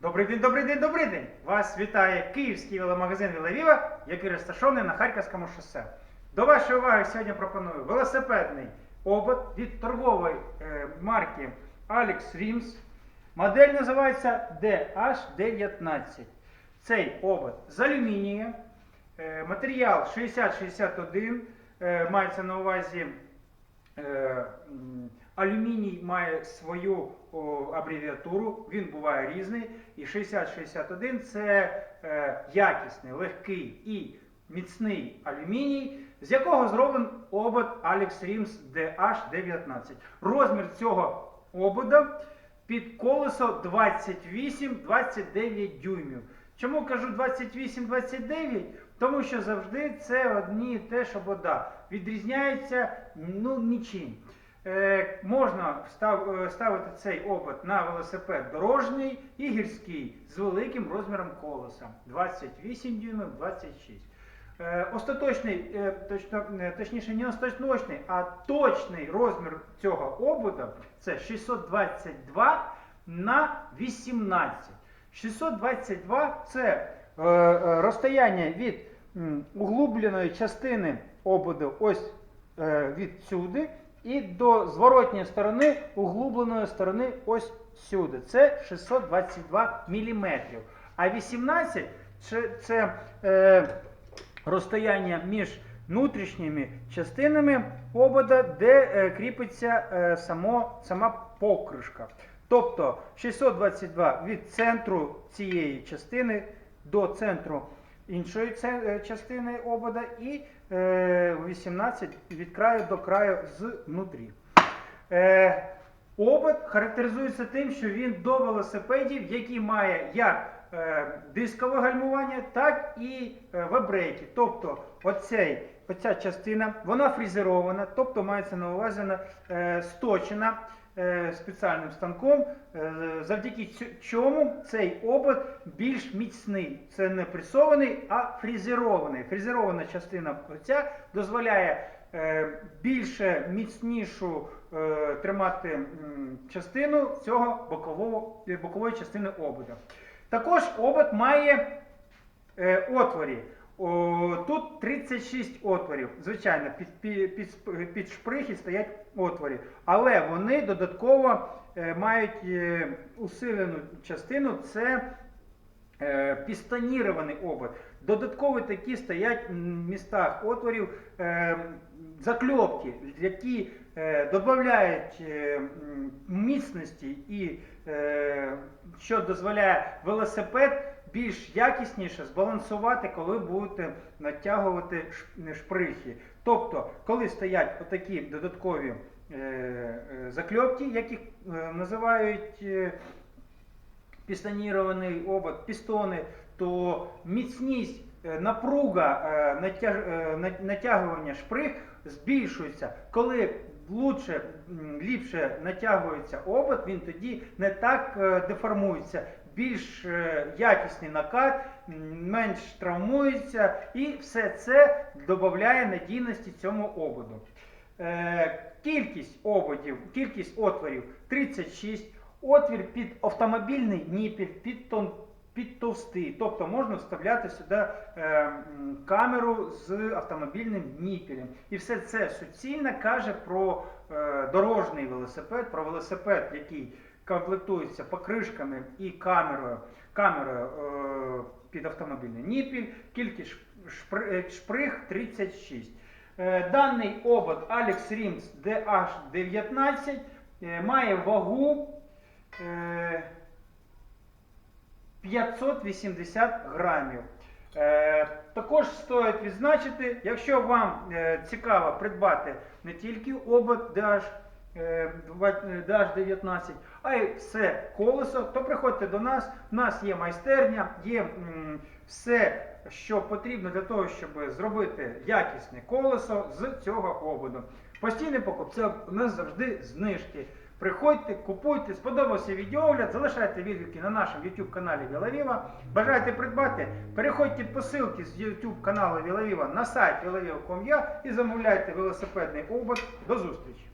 Добрий день, добрий день, добрий день! Вас вітає київський веломагазин Вілавіва, який розташований на Харківському шосе. До вашої уваги сьогодні пропоную велосипедний обод від торгової е, марки Alex Rims. Модель називається DH19. Цей обод з алюмінія. Е, матеріал 6061. Е, мається на увазі Алюміній має свою о, абревіатуру, він буває різний. І 6061 це е, якісний, легкий і міцний алюміній, з якого зроблений обод Alex Rims DH19. Розмір цього обода під колесо 28-29 дюймів. Чому кажу 28-29? Тому що завжди це одні і те, що вода. Відрізняється ну, нічим. Е, можна е, ставити цей обод на велосипед дорожній і гірський з великим розміром колеса 28 дюймів 26. Е, остаточний, точно, точніше, не остаточний, а точний розмір цього обода це 622 на 18. 622 це розстояння від углубленої частини ободу ось е, відсюди і до зворотньої сторони углубленої сторони ось сюди. Це 622 мм. А 18 це, це е, розстояння між внутрішніми частинами обода, де е, кріпиться е, само, сама покришка. Тобто 622 від центру цієї частини до центру іншої е, частини обода і е, 18 від краю до краю знутрі. Е, обод характеризується тим, що він до велосипедів, які має як е, дискове гальмування, так і е, вебрейки. Тобто оцей, оця частина вона фрезерована, тобто мається на увазі е, сточена е, спеціальним станком, е, завдяки чому цей обод більш міцний. Це не пресований, а фрезерований. Фрезерована частина оця дозволяє е, більше міцнішу е, тримати частину цього бокового, е, бокової частини обода. Також обод має е, отворі. О, тут 36 отворів. Звичайно, під, під, під, шприхи стоять отворі. Але вони додатково е, мають е, усилену частину. Це е, пістонірований обод. Додатково такі стоять в містах отворів е, закльопки, які е, додають е, міцності і е, що дозволяє велосипед більш якісніше збалансувати, коли будете натягувати шприхи. Тобто, коли стоять отакі додаткові е, е, закльопки, які е, називають е, пістонірований обод, пістони, то міцність, е, напруга е, натяг- е, на- натягування шприх збільшується. Коли лучше, ліпше натягується обод, він тоді не так е, деформується. Більш е, якісний накат, менш травмується, і все це додає надійності цьому ободу. Е, Кількість ободів, кількість отворів 36, отвір під автомобільний ніпіль, під, тон, під товстий. Тобто можна вставляти сюди е, камеру з автомобільним ніпілем. І все це суцільно каже про е, дорожній велосипед, про велосипед, який комплектується покришками і камерою, камерою е, під автомобільний ніпіль, кількість шпри- е, шприг 36. Е, Даний обод Alex Rims DH19 е, має вагу е, 580 грамів. Е, Також стоїть відзначити, якщо вам е, цікаво придбати не тільки обод DH, е, е, DH19, а й все колесо, то приходьте до нас. У нас є майстерня, є все, що потрібно для того, щоб зробити якісне колесо з цього ободу. Постійний покупця у нас завжди знижки. Приходьте, купуйте, сподобався відеогляд, залишайте відгуки на нашому YouTube каналі Вілавіва. Бажаєте придбати, переходьте по ссылці з YouTube каналу Вілавіва на сайт vilaviva.com.ua і замовляйте велосипедний обод. До зустрічі!